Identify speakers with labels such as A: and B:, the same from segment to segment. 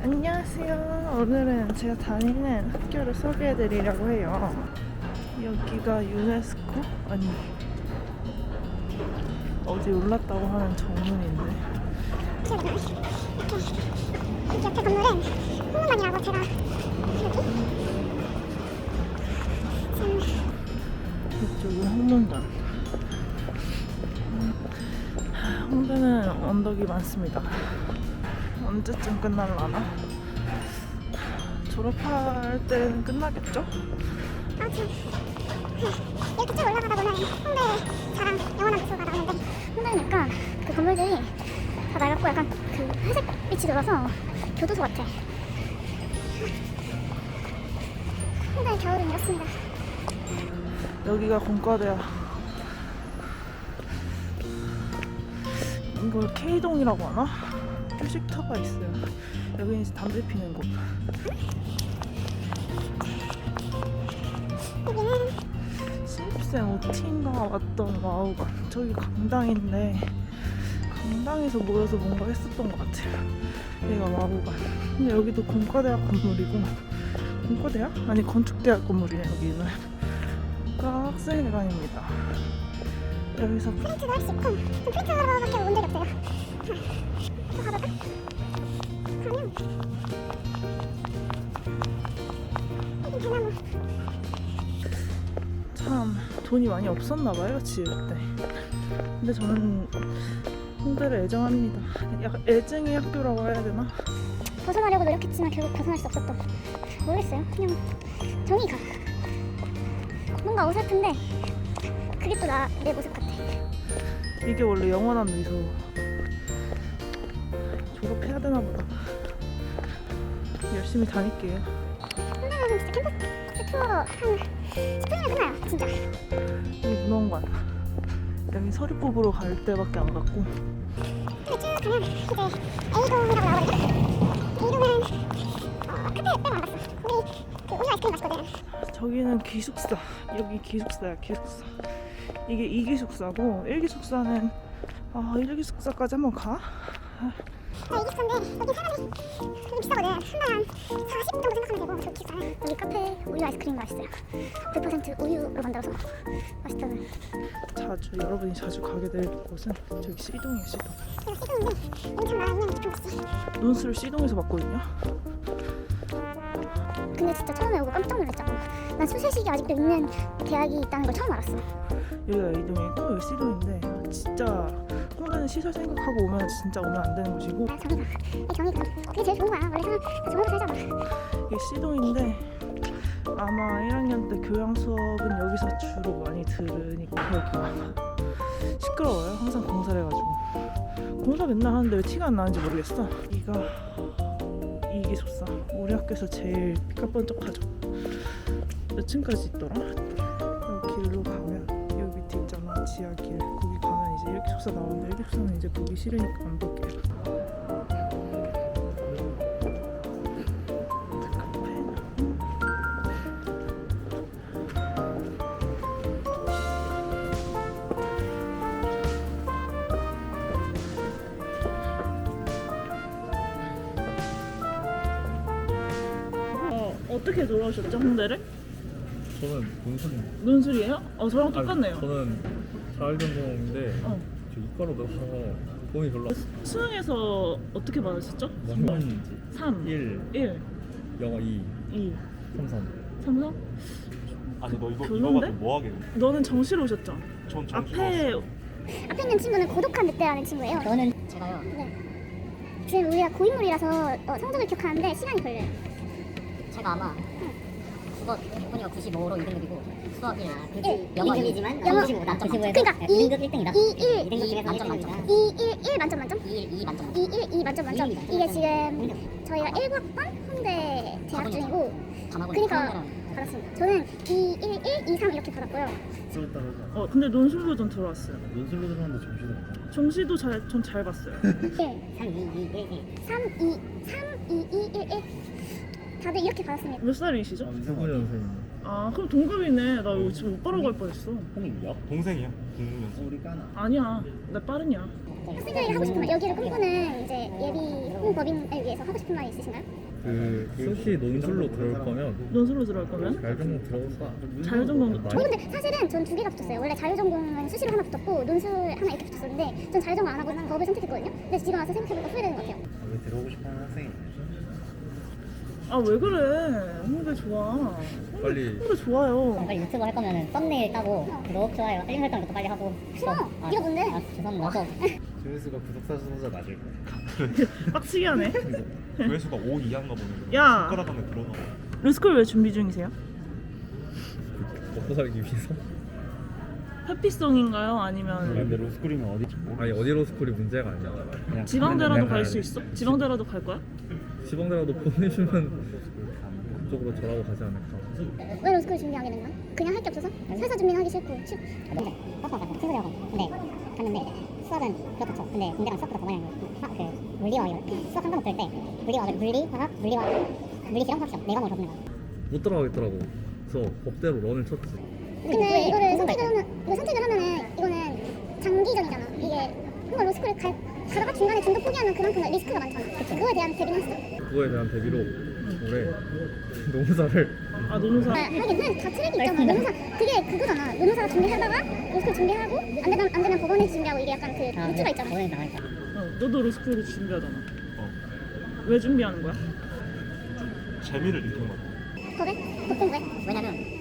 A: 안녕하세요. 오늘은 제가 다니는 학교를 소개해 드리려고 해요. 여기가 유네스코? 아니. 어디 올랐다고 하는 정문인데.
B: 이 옆에 건물은 홍문관이라고 제가 여기
A: 이쪽은 홍문관. 하, 홍대는 언덕이 많습니다. 언제쯤 끝날라나? 졸업할 때는 끝나겠죠?
B: 아무튼 이렇게 쭉 올라가다 보면 홍대 자랑 영원한 미소가 나오는데 홍대는 약간 그 건물들이 다 낡았고 약간 그 회색 빛이 들어서 교도소 같아 홍대 겨울은 이렇습니다
A: 여기가 공과대야. 이걸 K동이라고 하나? 휴식터가 있어요. 여기는 이제 담배 피는 곳. 신입생 OT인가 왔던 와우가 저기 강당인데 강당에서 모여서 뭔가 했었던 것 같아요. 여기가 와우가. 근데 여기도 공과대학 건물이고 공과대학? 아니 건축대학 건물이네 여기는. 가 학생회관입니다. 여기서
B: 프린트도 할 수 있고 프린트 하러 밖에 온 적이 없어요
A: 참 돈이 많이 없었나 봐요 지을 때. 근데 저는 홍대를 애정합니다. 약간 애증의 학교라고 해야 되나?
B: 벗어나려고 노력했지만 결국 벗어날 수 없었던 모르겠어요 그냥 정이 가 뭔가 어설픈데 그게 또 나 내 모습 같아
A: 이게 원래 영원한 미소. 졸업해야 되나 보다. 열심히 다닐게요.
B: 홍대는 진짜 캠퍼스 투어 한 10분이면 끝나요 진짜
A: 여기 서류 뽑으러 갈 때밖에 안 갔고. 저기는 기숙사. 여기 기숙사야 기숙사. 이게 2기숙사고 1기숙사는 아 1기숙사까지 한번 가?
B: 나 이기숙사인데 여기 사람이 되게 비싸거든 한 달에 한40 정도 생각하면 되고 저 기숙사는 여기 카페 우유 아이스크림 맛있어요 100% 우유로 만들어서 맛있다는
A: 자주 여러분이 자주 가게 될 곳은 저기 C동이에요 C동.
B: 내가 C동인데 여기 참 나가면 깊은 곳이
A: 논술을 C동에서 봤거든요.
B: 근데 진짜 처음에 오고 깜짝 놀랐잖아. 난 수세식이 아직도 있는 대학이 있다는 걸 처음 알았어.
A: 여기가 A동이고 여기 C동인데 진짜 홍대는 시설 생각하고 오면 진짜 오면 안 되는 곳이고.
B: 이 정이다. 그게 제일 좋은 거야. 원래 사람 다 정으로 살잖아.
A: 이게 C동인데 아마 1학년 때 교양 수업은 여기서 주로 많이 들으니까 여기가 시끄러워요. 항상 공사를 해가지고 공사 맨날 하는데 왜 티가 안 나는지 모르겠어. 이가 이 기숙사 우리 학교에서 제일 삐까번쩍하죠. 몇 층까지 있더라? 1기숙사 나오는데 1기숙사는 이제 보기 싫으니까 안 볼게요. 어, 어떻게 돌아오셨죠 홍대를?
C: 저는 문순
A: 논술이에요? 어 저랑 똑같네요.
C: 저는 자율 전공인데
A: 어.
C: 저 이과로 넣어서 돈이 별로
A: 수능에서 어떻게 받으셨죠?
C: 원문
A: 3,
C: 1,
A: 1,
C: 영어 2,
A: 2,
C: 3, 3
A: 삼성?
D: 아니 너 이거 이거
A: 별론데?
D: 가지고 뭐 하게?
A: 너는 정시로 오셨죠?
D: 전 정시
A: 앞에
B: 앞에 있는 친구는 고독한 늑대라는 친구예요.
E: 저는 제가요
B: 네. 지금 우리가 고인물이라서 어, 성적을 기억하는데 시간이 걸려요.
E: 제가 아마 국어 100분이가 95로 2등급이고 수학 1
B: 일.
E: 영어
B: 이등급이지만
E: 2
B: 영어-
E: 영어 95 만점 만점
B: 그러니까 이-
E: 2등급 1등이다
B: 2, 1,
E: 2등급 중에서 만점 만점
B: 2, 1, 1 만점 만점?
E: 2 1 2 만점 만점
B: 2, 1, 2 만점 만점.
E: 이 만점
B: 이게. 지금 저희가 1학번 홍대 재학.
E: 중이고
B: 그러니까 받았습니다. 저는 2, 1, 1, 2, 3 이렇게 받았고요.
C: 수업 따라서
A: 어 근데 논술로 좀 들어왔어요.
C: 논술로 들어갔는데 점수도 못
A: 정시도 잘 전 잘 봤어요.
B: 1,
E: 3 2 2 1 1
B: 3, 2, 3, 2, 2, 1, 1. 다들 이렇게 받았습니다.
A: 몇 살이시죠?
C: 아, 이승훈 선생님
A: 아 그럼 동갑이네. 나 이거 지금 오빠라고 할 뻔했어.
C: 홍이야?
D: 동생이야. 공무원수.
C: 우리 까나.
A: 아니야. 나 빠르냐.
B: 학생들이 하고 싶은 말 여기를 꿈꾸는 이제 예비 홍법인을 위해서 하고 싶은 말이 있으신가요?
C: 그 수시 논술로 들어올 거면
A: 논술로 들어갈 거면
C: 자율전공 들어온다.
A: 자율전공
B: 저 근데 사실은 전 두 개가 붙었어요. 원래 자율전공은 수시로 하나 붙었고 논술 하나 이렇게 붙었었는데 전 자율전공 안 하고 난 법을 선택했거든요. 근데 지금 와서 생각해보니까 후회되는 것 같아요.
C: 왜 들어오고 싶어하는 학생이
A: 아왜 그래? 홍대 좋아.
C: 빨리
A: 홍대 좋아요.
E: 빨리 유튜브 할 거면은 썸네일 따고 구독, 좋아요, 알림 설정부터 빨리 하고
B: 싫어.
E: 아,
B: 네가 뭔데?
E: 아, 죄송합니다 저
C: 조회수가 구독자 수보다 낮을 거야.
A: 빡치게 하네.
D: 조회수가 5 이하인가 보네.
A: 야.
D: 손가락 안에 들어가.
A: 루스쿨 왜 준비 중이세요?
C: 먹고 살기 위해서.
A: 회피성인가요?
C: 음.
A: 아니면
C: 로스쿨이면 어디? 아니 어디 로 스쿨이 문제가 아니야. 그냥
A: 지방대라도 갈수
C: 돼.
A: 있어? 지방대라도 갈 거야?
C: 지방대라도 보내주면 그 쪽으로 저라고 가지 않을까.
B: 왜 로스쿨 준비하게 됐나? 그냥 할 게 없어서? 회사 준비는 하기 싫고 싫...
E: 근데 수업하고 갔어 친구들하고 근데 갔는데 수업은 그렇죠 근데 공대랑 수업보다 더 많이 하는 거예요 화- 그 물리와 이런 수업 한 과목 들때 물리와 물리, 화학, 물리와 물리 실험 학습 네 과목을 더 듣는 거예요
C: 못 들어가겠더라고. 그래서 법대로 런을 쳤지.
B: 근데 이거를 선택을 하면 이거 선택을 하면은 이거는 장기전이잖아. 이게 그거 로스쿨 갈 가다가 중간에 중도 포기하면 그만큼 리스크가 많잖아. 그거에 대한 대비는 했어.
C: 그거에 대한 대비로 올해 노무사를
A: 아 노무사.
B: 아, 하긴 하긴 다 트랙이 있잖아. 노무사 그게 그거잖아. 노무사 준비하다가 로스쿨 준비하고 안 되면 안 되면 법원에 준비하고 이게 약간 그 루트가 있잖아.
E: 오늘 나가니까
A: 어, 너도 로스쿨 준비하잖아.
D: 어.
A: 왜 준비하는 거야?
D: 재미를 느낀 것 같아.
B: 법에 법공부에
E: 왜냐면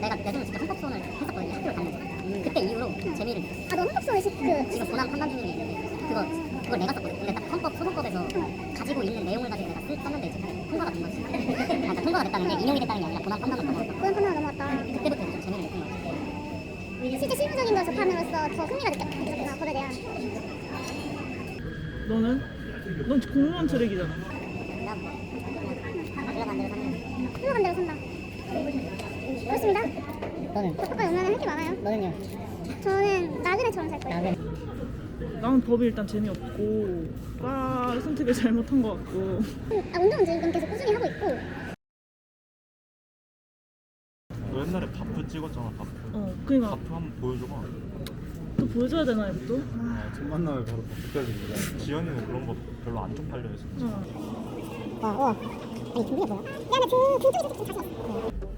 E: 내가 예전에 진짜 헌법 소원을 했었거든요 학교를 다니면서 그때 이후로 재미를 느꼈어
B: 아 너무 법소에 그
E: 지금 고난 판단 중에 있는데 그거 그걸 내가 썼거든. 근데 딱 헌법 소송법에서 가지고 있는 내용을 가지고 내가 쓰- 썼는데 이제 통과가 된 거지. 그러니까 통과가 됐다는 게 인용이 됐다는 게 아니라 고난 판단을 넘어갔다.
B: 그런 판단가 넘어왔다.
E: 그때부터 좀 재미를 느낀 거 같아.
B: 실제 실무적인 걸 접함으로써 더 흥미가 느꼈- 느껴졌구나 법에 대한.
A: 너는? 넌 공무원 트랙이잖아.
E: 흘러간 대로 사는.
B: 흘러간 대로 산다. 그렇습니다.
E: 너는
B: 법과 연관은 할게 많아요.
E: 너는요?
B: 저는 나그네처럼 살 거예요.
E: 나는
A: 나는 법이 일단 재미없고 과 선택을 잘못한 것 같고
B: 아, 운동은 지금 계속 꾸준히 하고 있고
D: 너 옛날에 바프 찍었잖아. 바프.
A: 어 그니까
D: 바프 한번 보여줘봐.
A: 또 보여줘야 되나 이것도?
C: 첫 만남에 바로 바꾸까지
D: 지연이는 그런 거 별로 안 쪽팔려 해서.
A: 어.
B: 와, 우와. 아니, 준비가 뭐야? 야, 나 등, 등 쪽에서 좀 다시 왔어.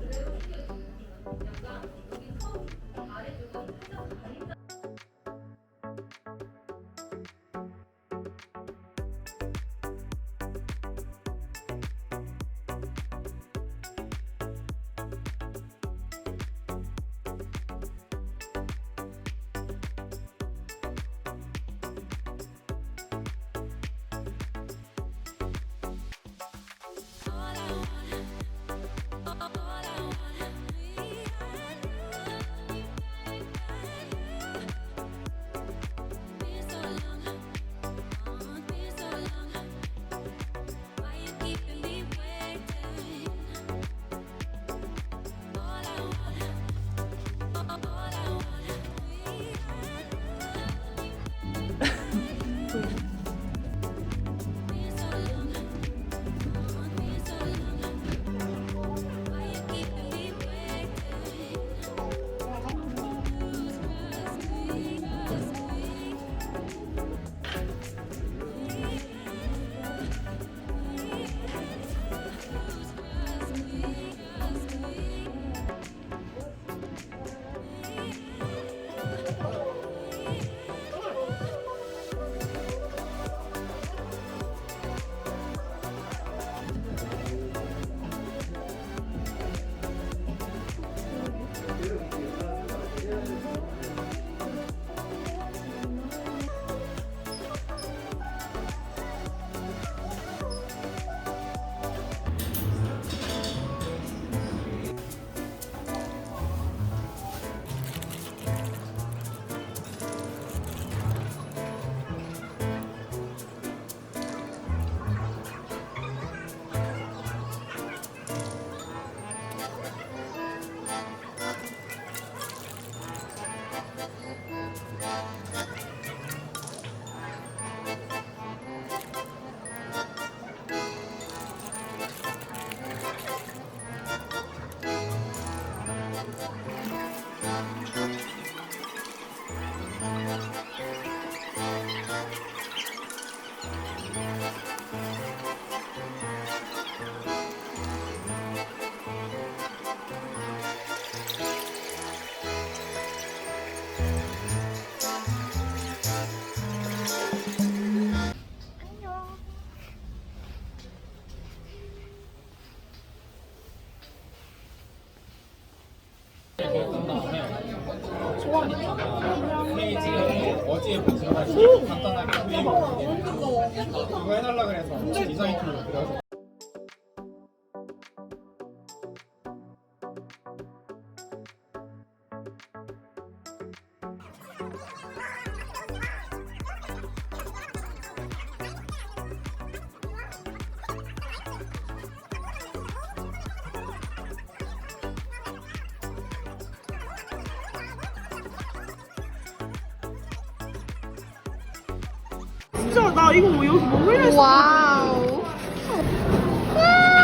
F: 진짜 나 이거 뭐 여기서 뭐 흘렸어?
G: 와우.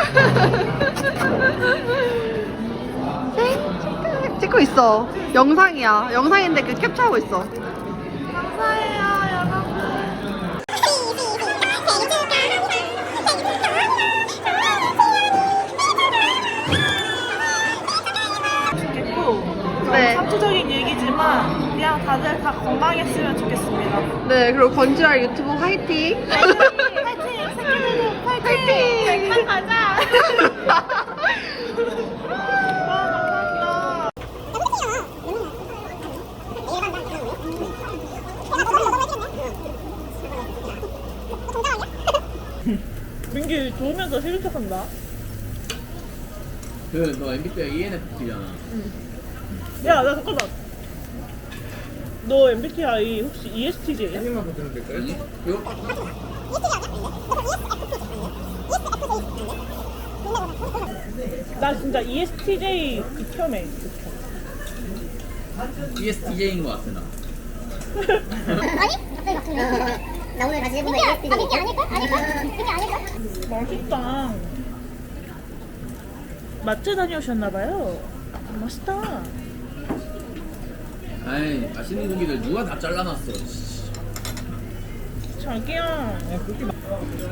G: 네? 찍고 있어. 영상이야. 영상인데 그 캡처하고 있어.
F: 건강했으면 좋겠습니다.
G: 네, 그리고 건주알 유튜브 화이팅!
F: 파이팅! 새끼들 파이팅!
G: 화이팅!
F: 백만 가자! 아. 민기 좋으면서 싫은 척한다.
D: 그너 MBTI ENFP잖아
F: 야, 나 잠깐만. 너 MBTI 혹시 ESTJ야?
D: 생각만 보시면 될까요? 아니
F: 나 진짜 ESTJ 극혐해.
D: ESTJ인 것 같아 나
B: 아니? 갑자기 바뀌네. 나 오늘 다시 해보면 민기, 아, 민기 아닐걸? 아닐걸? 민기 아닐걸?
F: 맛있다. 마트 다녀오셨나봐요. 맛있다.
D: 아이 맛있는 고기들 누가 다 잘라놨어
F: 자기야.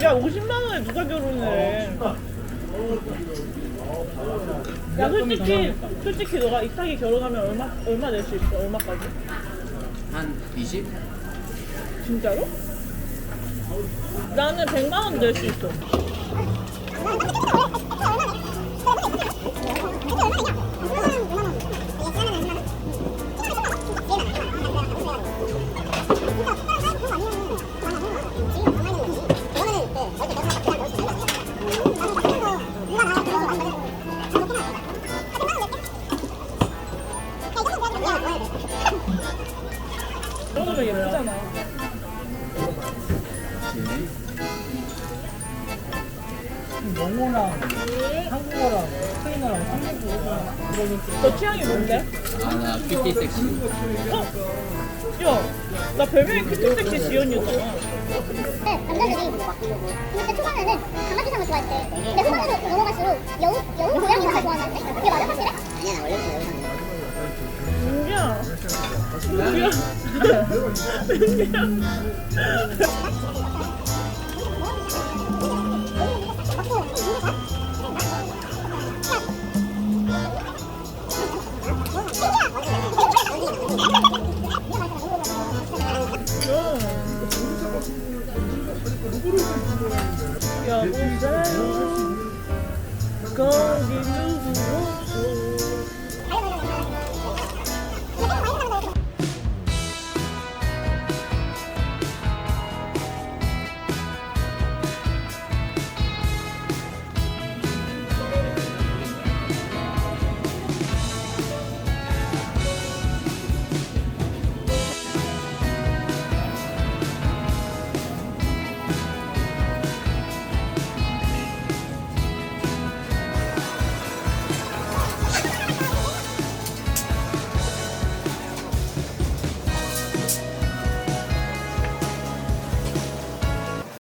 F: 야, 50만원에 누가 결혼을 해. 야, 솔직히, 솔직히 너가 이따기 결혼하면 얼마, 얼마 낼 수 있어? 얼마까지?
D: 한 20?
F: 진짜로? 나는 100만원 낼 수 있어.
D: 아나 큐티 섹시
F: 어? 야, 나 별명이 큐티섹시 지연이었잖아.
B: 네, 남자들이 근데 초반에는 강아지 상을 좋아했대. 근데 후반으로 넘어갈수록 여우, 여우 고양이 상을 좋아하는데? 그게 맞아, 확실해? 아니야, 나 원래부터 여우 상.
F: 민기야. 민기야. 민기야. 여보세